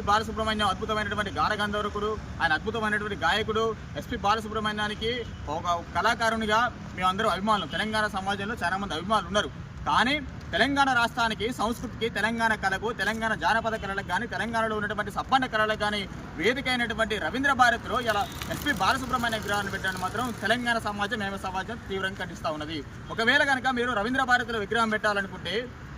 SP Balasubrahmanyam అద్భుతమైనటువంటి గానగంధర్వకుడు ఆయన అద్భుతమైనటువంటి గాయకుడు. ఎస్పి బాలసుబ్రహ్మణ్యానికి ఒక కళాకారునిగా మేమందరూ అభిమానులు. తెలంగాణ సమాజంలో చాలా మంది అభిమానులు ఉన్నారు. కానీ తెలంగాణ రాష్ట్రానికి సంస్కృతికి తెలంగాణ కళకు తెలంగాణ జానపద కళలకు కానీ తెలంగాణలో ఉన్నటువంటి సబ్బండ కళలకు కానీ వేదిక అయినటువంటి రవీంద్ర భారతిలో ఇలా ఎస్పి బాలసుబ్రహ్మణ్య విగ్రహాన్ని పెట్టడానికి మాత్రం తెలంగాణ సమాజం మేమ సమాజం తీవ్రంగా ఖండిస్తూ ఉన్నది. ఒకవేళ కనుక మీరు రవీంద్ర భారతిలో విగ్రహం పెట్టాలనుకుంటే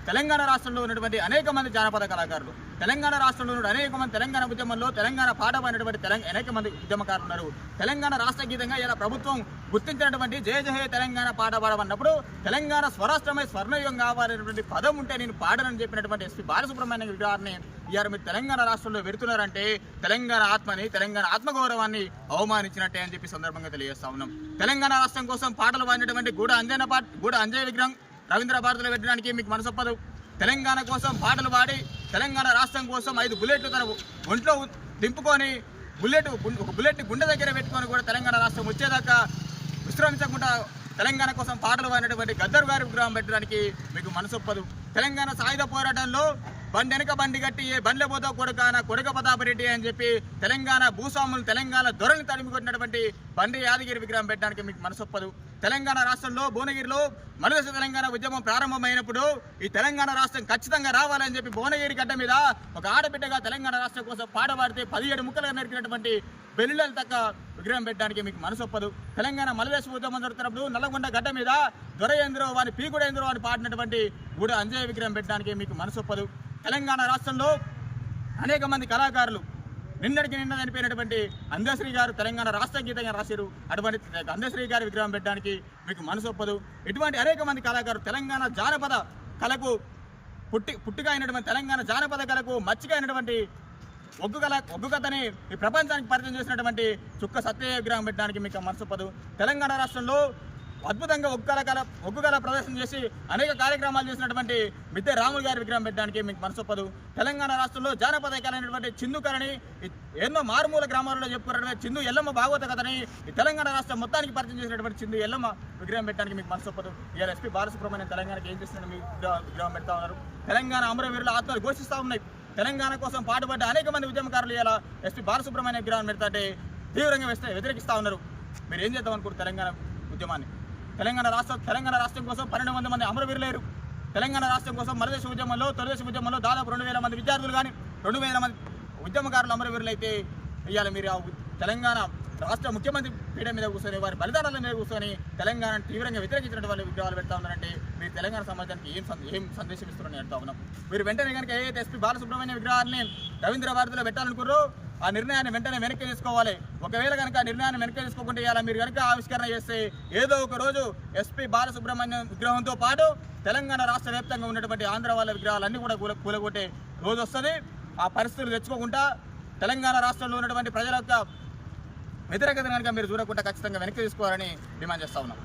తెలంగాణ రాష్ట్రంలో ఉన్నటువంటి అనేక మంది జానపద కళాకారులు తెలంగాణ రాష్ట్రంలో ఉన్న అనేక మంది తెలంగాణ ఉద్యమంలో తెలంగాణ పాఠమైనటువంటి తెలంగాణ అనేక మంది ఉద్యమకారులు ఉన్నారు. తెలంగాణ రాష్ట్ర గీతంగా ఇలా ప్రభుత్వం గుర్తించినటువంటి జయ జయ తెలంగాణ పాట పాడమన్నప్పుడు తెలంగాణ స్వరాష్ట్రమై స్వర్ణయుగం కావాలనేటువంటి పదం ఉంటే నేను పాడనని చెప్పినటువంటి ఎస్పీ బాలసుబ్రహ్మణ్యం గారిని ఇవాళ మీరు తెలంగాణ రాష్ట్రంలో పెడుతున్నారంటే తెలంగాణ ఆత్మని తెలంగాణ ఆత్మగౌరవాన్ని అవమానించినట్టే అని చెప్పి సందర్భంగా తెలియజేస్తా ఉన్నాం. తెలంగాణ రాష్ట్రం కోసం పాటలు పాడినటువంటి గూడ అంజన పాట గూడ అంజయ విగ్రహం రవీంద్ర భారతిలో పెట్టడానికి మీకు మనసొప్పదు. తెలంగాణ కోసం పాటలు పాడి తెలంగాణ రాష్ట్రం కోసం ఐదు బుల్లెట్లు తన ఒంట్లో దింపుకొని బుల్లెట్ ఒక బుల్లెట్ గుండె దగ్గర పెట్టుకొని కూడా తెలంగాణ రాష్ట్రం వచ్చేదాకా విశ్రమించకుండా తెలంగాణ కోసం పాటలు పాడినటువంటి గద్దర్ గారి విగ్రహం పెట్టడానికి మీకు మనసొప్పదు. తెలంగాణ సాయుధ పోరాటంలో బండి వెనక బండి కట్టి ఏ బండ్ల పోతా కొడుక నా కొడుక ప్రతాపరెడ్డి అని చెప్పి తెలంగాణ భూస్వాములు తెలంగాణ ధొరని తరిమి కొట్టినటువంటి బండి యాదగిరి విగ్రహం పెట్టడానికి మీకు మనసొప్పదు. తెలంగాణ రాష్ట్రంలో భువనగిరిలో మరుదశ తెలంగాణ ఉద్యమం ప్రారంభమైనప్పుడు ఈ తెలంగాణ రాష్ట్రం ఖచ్చితంగా రావాలని చెప్పి భువనగిరి గడ్డ మీద ఒక ఆడబిడ్డగా తెలంగాణ రాష్ట్రం కోసం పాట పదిహేడు ముక్కలుగా నరికినటువంటి బెల్లుల తక్క విగ్రహం పెట్టడానికి మీకు మనసొప్పదు తెలంగాణ మలవేశ ఉద్యమం జరుగుతున్నప్పుడు నల్లగొండ గడ్డ మీద దొరయేంద్రో వాని పీకుడేంద్రో అని పాడినటువంటి గుడి అంజయ విగ్రహం పెట్టడానికి మీకు మనసొప్పదు తెలంగాణ రాష్ట్రంలో అనేక మంది కళాకారులు నిన్నటికి నిన్న చనిపోయినటువంటి అందశ్రీ గారు తెలంగాణ రాష్ట్ర గీతంగా రాశారు. అటువంటి అందశ్రీ గారి విగ్రహం పెట్టడానికి మీకు మనసొప్పదు ఇటువంటి అనేక మంది కళాకారులు తెలంగాణ జానపద కళకు పుట్టి పుట్టుక అయినటువంటి తెలంగాణ జానపద కళకు మచ్చిక అయినటువంటి ఒగ్గు కళ ఒగ్గు కథని ఈ ప్రపంచానికి పరిచయం చేసినటువంటి చుక్క సత్య విగ్రహం పెట్టడానికి మీకు మనసొప్పదు తెలంగాణ రాష్ట్రంలో అద్భుతంగా ఒగ్గు కళ కళ ప్రదర్శన చేసి అనేక కార్యక్రమాలు చేసినటువంటి మిద్దె రాములు గారి విగ్రహం పెట్టడానికి మీకు మనసొప్పదు. తెలంగాణ రాష్ట్రంలో జానపద కళైనటువంటి అయినటువంటి చిందు ఎన్నో మారుమూల గ్రామాలలో చెప్పుకున్నటువంటి చిందు ఎల్లమ్మ భాగవత కథని ఈ తెలంగాణ రాష్ట్రం మొత్తానికి పరిచయం చేసినటువంటి చిందు ఎల్లమ్మ విగ్రహం పెట్టడానికి మీకు మనసొప్పదు. ఇవాళ ఎస్పీ బాలసుబ్రహ్మణ్యం తెలంగాణకి ఏం చేస్తున్నారు? మీ విగ్రహం విగ్రహం పెడతా ఉన్నారు. తెలంగాణ అమరవీరుల ఆత్మలు ఘోషిస్తూ ఉన్నాయి. తెలంగాణ కోసం పాటుపడ్డ అనేక మంది ఉద్యమకారులు ఇలా ఎస్పీ బాలసుబ్రహ్మణ్య విగ్రహం పెడతాంటే తీవ్రంగా వేస్తే వ్యతిరేకిస్తూ ఉన్నారు. మీరు ఏం చేద్దాం అనుకుంటారు తెలంగాణ ఉద్యమాన్ని? తెలంగాణ రాష్ట్ర తెలంగాణ రాష్ట్రం కోసం పన్నెండు వందల మంది అమరవీరులేరు. తెలంగాణ రాష్ట్రం కోసం మరదేశ ఉద్యమంలో తొలిదేశ ఉద్యమంలో దాదాపు రెండు వేల మంది విద్యార్థులు కానీ రెండు వేల మంది ఉద్యమకారులు అమరవీరులు అయితే ఇవాళ మీరు ఆ తెలంగాణ రాష్ట్ర ముఖ్యమంత్రి పీఠ మీద కూర్చొని వారి బలిదానాల మీద కూర్చొని తెలంగాణను తీవ్రంగా వ్యతిరేకించినటువంటి వాళ్ళు ఉద్యోగాలు పెడతా ఉన్నారంటే మీరు తెలంగాణ సమాజానికి ఏం ఏం సందేశం ఇస్తున్నారని అంటా ఉన్నాం. మీరు వెంటనే కనుక ఏదైతే ఎస్పీ బాలసుబ్రహ్మణ్య విగ్రహాన్ని రవీంద్ర భారతిలో పెట్టాలనుకున్నారో ఆ నిర్ణయాన్ని వెంటనే వెనక్కి తీసుకోవాలి. ఒకవేళ కనుక నిర్ణయాన్ని వెనక తీసుకోకుండా ఇవాళ మీరు కనుక ఆవిష్కరణ చేస్తే ఏదో ఒక రోజు ఎస్పీ బాలసుబ్రహ్మణ్యం విగ్రహంతో పాటు తెలంగాణ రాష్ట్ర వ్యాప్తంగా ఉన్నటువంటి ఆంధ్ర వాళ్ళ విగ్రహాలన్నీ కూడా కూల కూలగొట్టే రోజు వస్తుంది. ఆ పరిస్థితులు తెచ్చుకోకుండా తెలంగాణ రాష్ట్రంలో ఉన్నటువంటి ప్రజల యొక్క వ్యతిరేకత కనుక మీరు చూడకుండా ఖచ్చితంగా వెనక్కి తీసుకోవాలని డిమాండ్ చేస్తా ఉన్నాం.